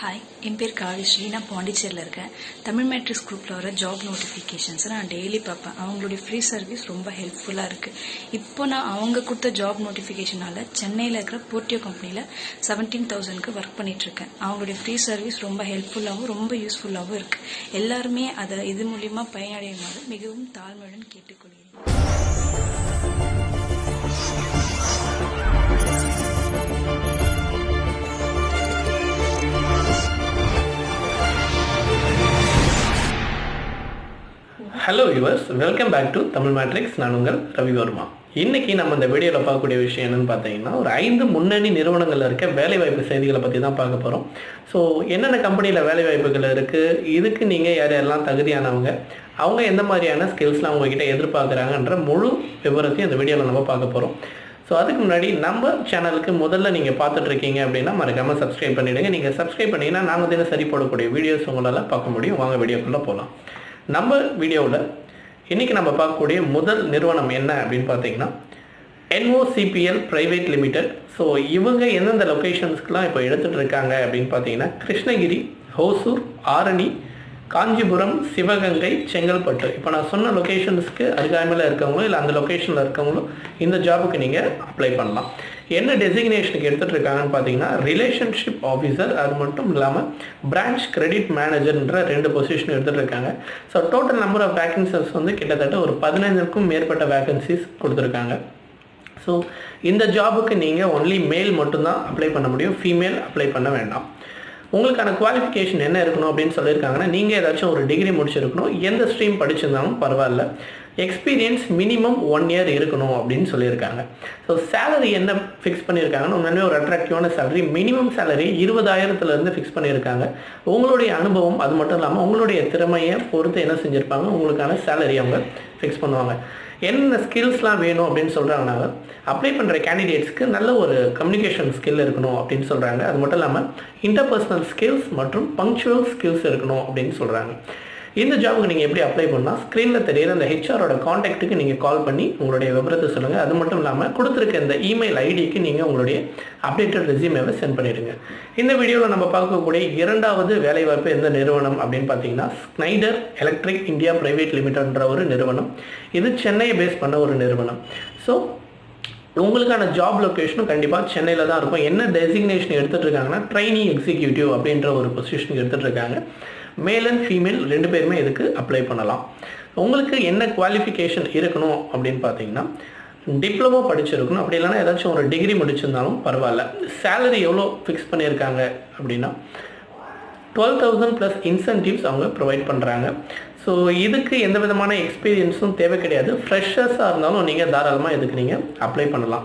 Hi என் பேர் காவிஸ்ரீ நான் பாண்டிச்சேரியில் இருக்கேன். தமிழ் மேட்ரிக்ஸ் குரூப்பில் வர ஜாப் நோட்டிஃபிகேஷன்ஸை நான் டெய்லி பார்ப்பேன். அவங்களுடைய ஃப்ரீ சர்வீஸ் ரொம்ப ஹெல்ப்ஃபுல்லாக இருக்குது இப்போ நான் அவங்க கொடுத்த ஜாப் நோட்டிஃபிகேஷனால் சென்னையில் இருக்கிற போர்ட்டியோ கம்பெனியில் செவன்டீன் தௌசண்ட்க்கு ஒர்க் பண்ணிகிட்ருக்கேன் அவங்களுடைய ஃப்ரீ சர்வீஸ் ரொம்ப ஹெல்ப்ஃபுல்லாகவும் ரொம்ப யூஸ்ஃபுல்லாகவும் இருக்குது எல்லாருமே அதை இது மூலிமா பயனடையுமாறு மிகவும் தாழ்மையுடன் கேட்டுக்கொள்கிறேன். Hello yours welcome back to Tamil matrix நான் உங்கள் ரவிவர்மா இன்னைக்கு நம்ம இந்த வீடியோவில் பார்க்கக்கூடிய விஷயம் என்னன்னு பார்த்தீங்கன்னா ஒரு ஐந்து முன்னணி நிறுவனங்களில் இருக்க வேலைவாய்ப்பு செய்திகளை பற்றி தான் பார்க்க போகிறோம் ஸோ என்னென்ன கம்பெனியில் வேலைவாய்ப்புகள் இருக்குது இதுக்கு நீங்கள் யார் யாரெல்லாம் தகுதியானவங்க? அவங்க எந்த மாதிரியான ஸ்கில்ஸ்லாம் அவங்கக்கிட்ட எதிர்பார்க்குறாங்கன்ற முழு விவரத்தையும் இந்த வீடியோவில் நம்ம பார்க்க போகிறோம் ஸோ அதுக்கு முன்னாடி நம்ம சேனலுக்கு முதல்ல நீங்கள் பார்த்துட்ருக்கீங்க அப்படின்னா மறக்காமல் சப்ஸ்கிரைப் பண்ணிவிடுங்க நீங்கள் சப்ஸ்கிரைப் பண்ணிங்கன்னா நாங்கள் தினம் சரி போடக்கூடிய வீடியோஸ் உங்களால் பார்க்க முடியும். வாங்க வீடியோக்குள்ளே போகலாம் நம்ம வீடியோவில் இன்றைக்கி நம்ம பார்க்கக்கூடிய முதல் நிறுவனம் என்ன அப்படின்னு பார்த்தீங்கன்னா என்ஓசிபிஎல் ப்ரைவேட் லிமிடெட் ஸோ இவங்க எந்தெந்த லொக்கேஷன்ஸ்க்குலாம் இப்போ எடுத்துகிட்டு இருக்காங்க அப்படின்னு பார்த்தீங்கன்னா கிருஷ்ணகிரி ஹோசூர் ஆரணி காஞ்சிபுரம் சிவகங்கை செங்கல்பட்டு. இப்போ நான் சொன்ன லொக்கேஷன்ஸ்க்கு அருகாமையில் இருக்கவங்களும் இல்லை அந்த லொக்கேஷனில் இருக்கவங்களும் இந்த ஜாபுக்கு நீங்கள் அப்ளை பண்ணலாம். என்ன டெசிக்னேஷனுக்கு எடுத்துகிட்டு இருக்காங்கன்னு பார்த்தீங்கன்னா ரிலேஷன்ஷிப் ஆஃபீஸர் அது மட்டும் இல்லாமல் பிரான்ச் கிரெடிட் மேனேஜர்ன்ற ரெண்டு பொசிஷன் எடுத்துகிட்டு இருக்காங்க. So total number of vacancies வந்து கிட்டத்தட்ட ஒரு பதினைந்துக்கும் மேற்பட்ட வேகன்சிஸ் கொடுத்துருக்காங்க. ஸோ இந்த ஜாபுக்கு நீங்கள் ஒன்லி மேல் மட்டும்தான் அப்ளை பண்ண முடியும். ஃபீமேல் அப்ளை பண்ண வேண்டாம். உங்களுக்கான குவாலிஃபிகேஷன் என்ன இருக்கணும் அப்படின்னு சொல்லியிருக்காங்கன்னா நீங்கள் ஏதாச்சும் ஒரு டிகிரி முடிச்சிருக்கணும். எந்த ஸ்ட்ரீம் படிச்சிருந்தாலும் பரவாயில்ல. எக்ஸ்பீரியன்ஸ் மினிமம் ஒன் இயர் இருக்கணும் அப்படின்னு சொல்லியிருக்காங்க. ஸோ சேலரி என்ன ஃபிக்ஸ் பண்ணியிருக்காங்கன்னா உண்மையிலே ஒரு அட்ராக்டிவான சேலரி மினிமம் சேலரி இருபதாயிரத்துலேருந்து ஃபிக்ஸ் பண்ணியிருக்காங்க. உங்களுடைய அனுபவம் அது மட்டும் இல்லாமல் உங்களுடைய திறமையை பொறுத்து என்ன செஞ்சுருப்பாங்க? உங்களுக்கான சேலரி அவங்க ஃபிக்ஸ் பண்ணுவாங்க. என்னென்ன ஸ்கில்ஸ்லாம் வேணும் அப்படின்னு சொல்கிறாங்கன்னா அப்ளை பண்ணுற கேண்டிடேட்ஸ்க்கு நல்ல ஒரு கம்யூனிகேஷன் ஸ்கில் இருக்கணும் அப்படின்னு சொல்கிறாங்க அது மட்டும் இல்லாமல் இன்டர்பர்சனல் ஸ்கில்ஸ் மற்றும் பங்க்சுவல் ஸ்கில்ஸ் இருக்கணும் அப்படின்னு சொல்கிறாங்க இந்த ஜாபுக்கு நீங்கள் எப்படி அப்ளை பண்ணால் ஸ்க்ரீனில் தெரியிற அந்த ஹெச்ஆரோட காண்டாக்ட்டுக்கு நீங்கள் கால் பண்ணி உங்களுடைய விவரத்தை சொல்லுங்கள் அது மட்டும் இல்லாமல் கொடுத்துருக்க இந்த இமெயில் ஐடிக்கு நீங்கள் உங்களுடைய அப்டேட்டட் ரெசியூமேவை சென்ட் பண்ணிடுங்க. இந்த வீடியோவில் நம்ம பார்க்கக்கூடிய இரண்டாவது வேலைவாய்ப்பு எந்த நிறுவனம் அப்படின்னு பார்த்தீங்கன்னா ஸ்னைடர் எலக்ட்ரிக் இந்தியா பிரைவேட் லிமிடெட்ன்ற ஒரு நிறுவனம். இது சென்னையை பேஸ் பண்ண ஒரு நிறுவனம். ஸோ உங்களுக்கான ஜாப் லொக்கேஷனும் கண்டிப்பாக சென்னையில் தான் இருக்கும். என்ன டெசிக்னேஷன் எடுத்துகிட்டு இருக்காங்கன்னா ட்ரைனிங் எக்ஸிக்யூட்டிவ் அப்படின்ற ஒரு பொசிஷன் எடுத்துகிட்டு இருக்காங்க. மேல் அண்ட் ஃபீமேல் ரெண்டு பேருமே இதுக்கு அப்ளை பண்ணலாம். உங்களுக்கு என்ன குவாலிஃபிகேஷன் இருக்கணும் அப்படின்னு பார்த்தீங்கன்னா டிப்ளமோ படிச்சிருக்கணும். அப்படி இல்லைன்னா ஏதாச்சும் ஒரு டிகிரி முடிச்சிருந்தாலும் பரவாயில்ல. சேலரி எவ்வளோ ஃபிக்ஸ் பண்ணியிருக்காங்க அப்படின்னா டுவெல் தௌசண்ட் ப்ளஸ் இன்சென்டிவ்ஸ் அவங்க ப்ரொவைட் பண்ணுறாங்க ஸோ இதுக்கு எந்த விதமான எக்ஸ்பீரியன்ஸும் தேவை கிடையாது. ஃப்ரெஷர்ஸாக இருந்தாலும் நீங்கள் தாராளமாக இதுக்கு நீங்கள் அப்ளை பண்ணலாம்.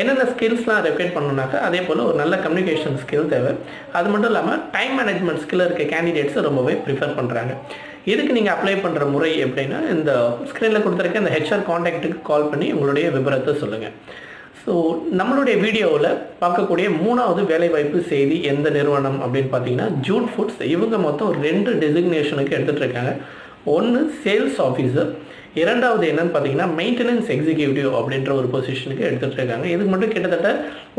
என்னென்ன ஸ்கில்ஸ்லாம் ரெக்ரேட் பண்ணணுனாக்கா அதே போல் ஒரு நல்ல கம்யூனிகேஷன் ஸ்கில் தேவை. அது மட்டும் இல்லாமல் டைம் மேனேஜ்மெண்ட் ஸ்கில் இருக்க கேண்டிடேட்ஸை ரொம்பவே ப்ரிஃபர் பண்ணுறாங்க இதுக்கு நீங்கள் அப்ளை பண்ணுற முறை எப்படின்னா இந்த ஸ்க்ரீனில் கொடுத்துருக்க இந்த ஹெச்ஆர் காண்டாக்ட்டுக்கு கால் பண்ணி உங்களுடைய விவரத்தை சொல்லுங்கள் ஸோ நம்மளுடைய வீடியோவில் பார்க்கக்கூடிய மூணாவது வேலைவாய்ப்பு செய்தி எந்த நிறுவனம் அப்படின்னு பார்த்தீங்கன்னா ஜூட் ஃபுட்ஸ் இவங்க மொத்தம் ரெண்டு டெசிக்னேஷனுக்கு எடுத்துகிட்டு இருக்காங்க. ஒன்று சேல்ஸ் ஆஃபீஸர் இரண்டாவது என்னன்னு பார்த்தீங்கன்னா மெயின்டெனன்ஸ் எக்ஸிக்யூட்டிவ் அப்படின்ற ஒரு பொசிஷனுக்கு எடுத்துகிட்டு இருக்காங்க. இதுக்கு மட்டும் கிட்டத்தட்ட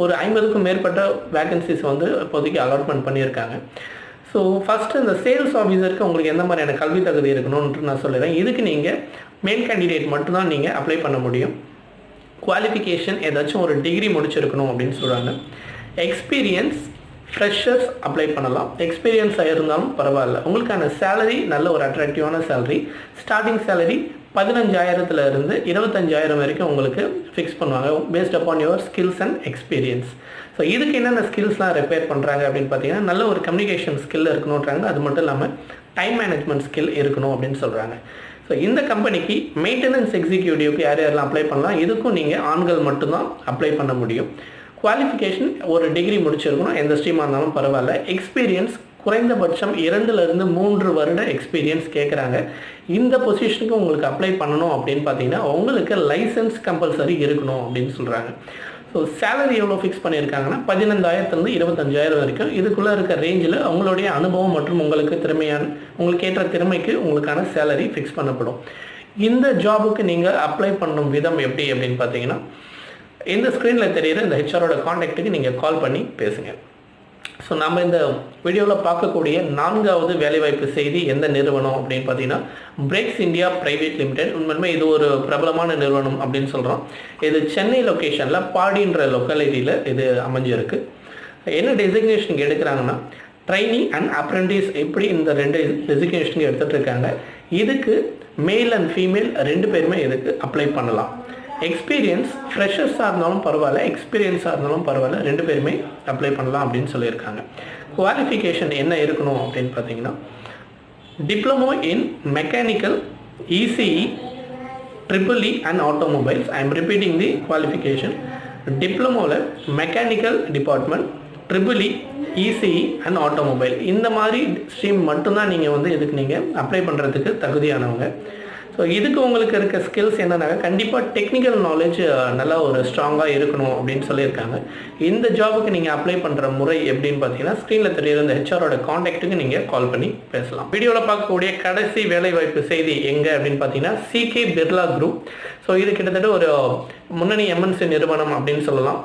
ஒரு ஐம்பதுக்கும் மேற்பட்ட வேகன்சிஸ் வந்து இப்போதைக்கு அலாட்மெண்ட் பண்ணியிருக்காங்க. ஸோ ஃபஸ்ட்டு இந்த சேல்ஸ் ஆஃபீஸருக்கு உங்களுக்கு எந்த மாதிரியான கல்வி தகுதி இருக்கணும்ன்ட்டு நான் சொல்லிடுறேன் இதுக்கு நீங்கள் மெயின் கேண்டிடேட் மட்டும்தான் நீங்கள் அப்ளை பண்ண முடியும். குவாலிஃபிகேஷன் ஏதாச்சும் ஒரு டிகிரி முடிச்சிருக்கணும் அப்படின்னு சொல்கிறாங்க எக்ஸ்பீரியன்ஸ் ஃப்ரெஷர்ஸ் அப்ளை பண்ணலாம். எக்ஸ்பீரியன்ஸாக இருந்தாலும் பரவாயில்ல. உங்களுக்கான சேலரி நல்ல ஒரு அட்ராக்டிவான சேலரி ஸ்டார்டிங் சேலரி பதினஞ்சாயிரத்துல இருந்து இருபத்தஞ்சாயிரம் வரைக்கும் உங்களுக்கு ஃபிக்ஸ் பண்ணுவாங்க. Based upon your skills and experience so இதுக்கு என்னென்ன ஸ்கில்ஸ்லாம் ரிப்பேர் பண்ணுறாங்க அப்படின்னு பார்த்தீங்கன்னா நல்ல ஒரு கம்யூனிகேஷன் ஸ்கில் இருக்கணுன்றாங்க அது மட்டும் இல்லாமல் டைம் மேனேஜ்மெண்ட் ஸ்கில் இருக்கணும் அப்படின்னு சொல்கிறாங்க ஸோ இந்த கம்பெனிக்கு மெயின்டெனன்ஸ் எக்ஸிக்யூட்டிவ்க்கு யார் யாரெல்லாம் அப்ளை பண்ணலாம்? இதுக்கும் நீங்கள் ஆண்கள் மட்டும்தான் அப்ளை பண்ண முடியும். குவாலிஃபிகேஷன் ஒரு டிகிரி முடிச்சிருக்கணும். எந்த ஸ்ட்ரீமாக இருந்தாலும் பரவாயில்ல. எக்ஸ்பீரியன்ஸ் குறைந்தபட்சம் இரண்டுலேருந்து மூன்று வருட எக்ஸ்பீரியன்ஸ் கேட்குறாங்க இந்த பொசிஷனுக்கு உங்களுக்கு அப்ளை பண்ணணும் அப்படின்னு பார்த்தீங்கன்னா உங்களுக்கு லைசன்ஸ் கம்பல்சரி இருக்கணும் அப்படின்னு சொல்கிறாங்க ஸோ சேலரி எவ்வளோ ஃபிக்ஸ் பண்ணியிருக்காங்கன்னா பதினஞ்சாயிரத்துலேருந்து இருபத்தஞ்சாயிரம் வரைக்கும். இதுக்குள்ளே இருக்க ரேஞ்சில் உங்களுடைய அனுபவம் மற்றும் உங்களுக்கு திறமையான உங்களுக்கு ஏற்ற திறமைக்கு உங்களுக்கான சேலரி ஃபிக்ஸ் பண்ணப்படும். இந்த ஜாபுக்கு நீங்கள் அப்ளை பண்ணும் விதம் எப்படி அப்படின்னு பார்த்தீங்கன்னா இந்த ஸ்க்ரீனில் தெரியிற இந்த ஹெச்ஆரோட காண்டாக்ட்டுக்கு நீங்கள் கால் பண்ணி பேசுங்க. ஸோ நம்ம இந்த வீடியோவில் பார்க்கக்கூடிய நான்காவது வேலைவாய்ப்பு செய்தி எந்த நிறுவனம் அப்படின்னு பார்த்தீங்கன்னா பிரேக்ஸ் இந்தியா பிரைவேட் லிமிடெட் உண்மையுமே இது ஒரு பிரபலமான நிறுவனம் அப்படின்னு சொல்கிறோம் இது சென்னை லொக்கேஷனில் பாடின்ற லொக்காலிட்டியில் இது அமைஞ்சிருக்கு. என்ன டெசிக்னேஷனுக்கு எடுக்கிறாங்கன்னா ட்ரைனிங் அண்ட் அப்ரெண்டிஸ் எப்படி இந்த ரெண்டு டெசிக்னேஷனுக்கு எடுத்துகிட்டு இருக்காங்க. இதுக்கு மேல் அண்ட் ஃபீமேல் ரெண்டு பேருமே இதுக்கு அப்ளை பண்ணலாம். எக்ஸ்பீரியன்ஸ் ஃப்ரெஷர்ஸாக இருந்தாலும் பரவாயில்ல எக்ஸ்பீரியன்ஸாக இருந்தாலும் பரவாயில்ல ரெண்டு பேருமே அப்ளை பண்ணலாம் அப்படின்னு சொல்லியிருக்காங்க. குவாலிஃபிகேஷன் என்ன இருக்கணும் அப்படின்னு பார்த்தீங்கன்னா diploma in mechanical ECE triple E and automobiles I am repeating the qualification டிப்ளமோவில் mechanical department triple E ECE and automobile இந்த மாதிரி ஸ்ட்ரீம் மட்டும்தான் நீங்கள் வந்து இதுக்கு நீங்கள் அப்ளை பண்ணுறதுக்கு தகுதியானவங்க. ஸோ இதுக்கு உங்களுக்கு இருக்க ஸ்கில்ஸ் என்னன்னா கண்டிப்பாக டெக்னிக்கல் நாலேஜ் நல்லா ஒரு ஸ்ட்ராங்காக இருக்கணும் அப்படின்னு சொல்லியிருக்காங்க. இந்த ஜாபுக்கு நீங்கள் அப்ளை பண்ணுற முறை எப்படின்னு பார்த்தீங்கன்னா ஸ்க்ரீனில் தெரியுற இந்த ஹெச்ஆரோட காண்டாக்ட்டுக்கு நீங்கள் கால் பண்ணி பேசலாம். வீடியோவில் பார்க்கக்கூடிய கடைசி வேலைவாய்ப்பு செய்தி எங்கே அப்படின்னு பார்த்தீங்கன்னா சிகே பிர்லா குரூப் ஸோ இது கிட்டத்தட்ட ஒரு முன்னணி எம்என்சி நிறுவனம் அப்படின்னு சொல்லலாம்.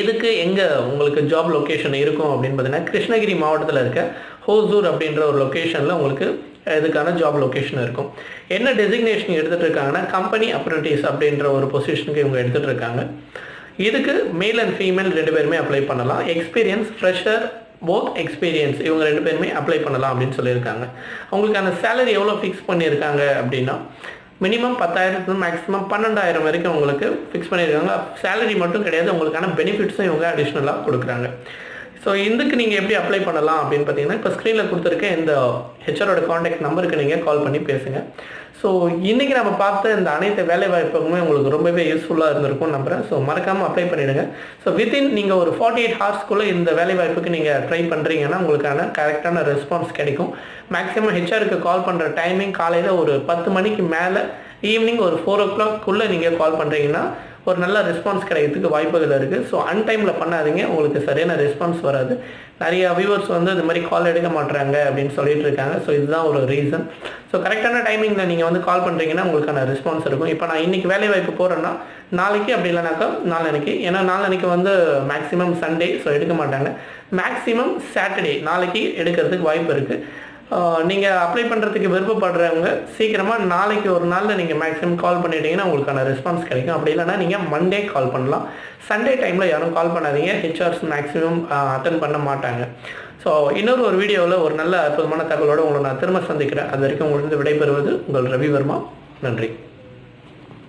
இதுக்கு எங்கே உங்களுக்கு ஜாப் லொக்கேஷன் இருக்கும் அப்படின்னு பார்த்தீங்கன்னா கிருஷ்ணகிரி மாவட்டத்தில் இருக்க ஹோசூர் அப்படின்ற ஒரு லொக்கேஷனில் உங்களுக்கு இதுக்கான ஜாப் லொக்கேஷன் இருக்கும். என்ன டெசிக்னேஷன் எடுத்துகிட்டு இருக்காங்கன்னா கம்பெனி அப்ரண்டிஸ் அப்படின்ற ஒரு பொசிஷனுக்கு இவங்க எடுத்துகிட்டு இருக்காங்க இதுக்கு மேல் அண்ட் ஃபீமேல் ரெண்டு பேருமே அப்ளை பண்ணலாம். எக்ஸ்பீரியன்ஸ் ஃப்ரெஷர் போத் எக்ஸ்பீரியன்ஸ் இவங்க ரெண்டு பேருமே அப்ளை பண்ணலாம் அப்படின்னு சொல்லியிருக்காங்க. அவங்களுக்கான சேலரி எவ்வளோ ஃபிக்ஸ் பண்ணியிருக்காங்க அப்படின்னா மினிமம் பத்தாயிரத்து மேக்ஸிமம் பன்னெண்டாயிரம் வரைக்கும் உங்களுக்கு ஃபிக்ஸ் பண்ணியிருக்காங்க. சேலரி மட்டும் கிடையாது உங்களுக்கான பெனிஃபிட்ஸும் இவங்க அடிஷ்னலாக கொடுக்குறாங்க. ஸோ இதுக்கு நீங்கள் எப்படி அப்ளை பண்ணலாம் அப்படின்னு பார்த்தீங்கன்னா இப்போ ஸ்க்ரீனில் கொடுத்துருக்க இந்த ஹெச்ஆரோட காண்டாக்ட் நம்பருக்கு நீங்கள் கால் பண்ணி பேசுங்க. ஸோ இன்றைக்கி நம்ம பார்த்த இந்த அனைத்து வேலை வாய்ப்புமே உங்களுக்கு ரொம்பவே யூஸ்ஃபுல்லாக இருந்திருக்கும் நம்புகிறேன் ஸோ மறக்காமல் அப்ளை பண்ணிவிடுங்க ஸோ வித்தின் நீங்கள் ஒரு ஃபார்ட்டி எயிட் ஹவர்ஸ்க்குள்ளே இந்த வேலை வாய்ப்புக்கு நீங்கள் ட்ரை பண்ணுறீங்கன்னா உங்களுக்கான கரெக்டான ரெஸ்பான்ஸ் கிடைக்கும். மேக்ஸிமம் ஹெச்ஆருக்கு கால் பண்ணுற டைமிங் காலையில் ஒரு பத்து மணிக்கு மேலே ஈவினிங் ஒரு ஃபோர் ஓ கிளாக்குள்ளே நீங்கள் கால் பண்ணுறீங்கன்னா ஒரு நல்ல ரெஸ்பான்ஸ் கிடைக்கிறதுக்கு வாய்ப்புகள் இருக்குது ஸோ அன்டைமில் பண்ணாதீங்க. உங்களுக்கு சரியான ரெஸ்பான்ஸ் வராது. நிறைய வியூவர்ஸ் வந்து இந்த மாதிரி கால் எடுக்க மாட்டுறாங்க அப்படின்னு சொல்லிட்டு இருக்காங்க. ஸோ இதுதான் ஒரு ரீசன் ஸோ கரெக்டான டைமிங்கில் நீங்கள் வந்து கால் பண்ணுறீங்கன்னா உங்களுக்கான ரெஸ்பான்ஸ் இருக்கும். இப்போ நான் இன்றைக்கி வேலை வாய்ப்பு போகிறேன்னா நாளைக்கு அப்படி இல்லைனாக்கா நாளன்னைக்கு. ஏன்னா நாளன்னைக்கு வந்து மேக்ஸிமம் சண்டே ஸோ எடுக்க மாட்டாங்க. மேக்ஸிமம் சாட்டர்டே நாளைக்கு எடுக்கிறதுக்கு வாய்ப்பு இருக்குது நீங்கள் அப்ளை பண்ணுறதுக்கு விருப்பப்படுறவங்க சீக்கிரமாக நாளைக்கு ஒரு நாளில் நீங்கள் மேக்ஸிமம் கால் பண்ணிட்டீங்கன்னா உங்களுக்கான ரெஸ்பான்ஸ் கிடைக்கும். அப்படி இல்லைன்னா நீங்கள் மண்டே கால் பண்ணலாம். சண்டே டைமில் யாரும் கால் பண்ணாதீங்க. ஹெச்ஆர்ஸ் மேக்ஸிமம் அட்டன் பண்ண மாட்டாங்க. ஸோ இன்னொரு ஒரு வீடியோவில் ஒரு நல்ல அற்புதமான தகவலோடு உங்களை நான் திரும்ப சந்திக்கிறேன். அது வரைக்கும் உங்களிருந்து விடைபெறுவது உங்கள் ரவிவர்மா. நன்றி.